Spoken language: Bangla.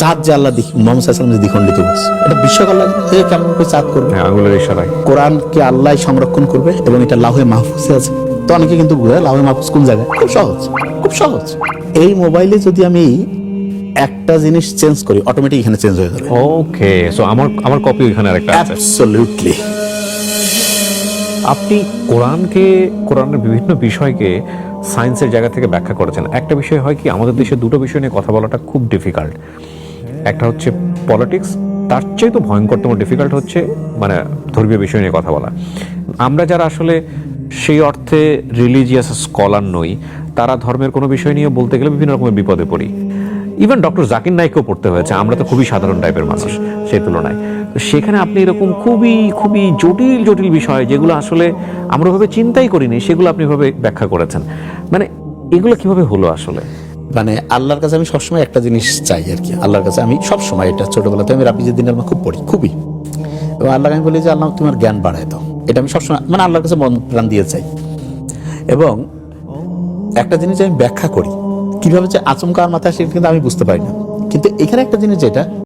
চাঁদ যে আল্লাহ মোহাম্মদ সাল্লাম দ্বিখণ্ডিত করছে এটা লাগে কেমন করে চাঁদ করবে? হ্যাঁ আঙুলের ইশারায়। কোরআনকে আল্লাহ সংরক্ষণ করবে এবং এটা লাহে মাহফুজে আছে। তো অনেকে কিন্তু বুঝে লাহে মাহফুজ কোন জায়গায়? খুব সহজ খুব সহজ। এই মোবাইলে যদি আমি একটা জিনিস চেঞ্জ করি অটোমেটিক এখানে চেঞ্জ হয়ে যাবে। ওকে সো আমার আমার কপি ওইখানে আরেকটা আছে। অ্যাবসলিউটলি আপনি কোরআনকে কোরআনের বিভিন্ন বিষয়কে সায়েন্সের জায়গা থেকে ব্যাখ্যা করেছেন। একটা বিষয় হয় কি আমাদের দেশে দুটো বিষয় নিয়ে কথা বলাটা খুব ডিফিকাল্ট একটা হচ্ছে পলিটিক্স তার তো ভয়ঙ্করতম ডিফিকাল্ট হচ্ছে মানে ধর্মীয় বিষয় নিয়ে কথা বলা। আমরা যারা আসলে সেই অর্থে রিলিজিয়াস স্কলার নই, তারা ধর্মের কোনো বিষয় নিয়ে বলতে গেলে বিভিন্ন রকমের বিপদে পড়ি। ইভেন ডক্টর জাকির নাইককেও পড়তে হয়েছে, আমরা তো খুবই সাধারণ টাইপের মানুষ সেই তুলনায়। সেখানে আপনি এরকম খুবই খুবই জটিল জটিল বিষয় যেগুলো আসলে আমরা ভাবে চিন্তাই করিনি, সেগুলো আপনি ভাবে ব্যাখ্যা করেছেন। মানে এগুলো কীভাবে হলো আসলে? মানে আল্লাহর কাছে আমি সবসময় একটা জিনিস চাই আর কি। আল্লাহর কাছে আমি সবসময় এটা ছোটবেলাতে আমি রাবিজের দিন আলমা খুব পড়ি, খুবই। এবং আল্লাহকে আমি বলি যে, আল্লাহ তোমার জ্ঞান বাড়ায় দাও। এটা আমি সবসময় মানে আল্লাহর কাছে মন প্রাণ দিয়ে চাই। এবং একটা জিনিস আমি ব্যাখ্যা করি, কীভাবে যে আচমকা আমার মাথায় আসে কিন্তু আমি বুঝতে পারি না। কিন্তু এখানে একটা জিনিস যেটা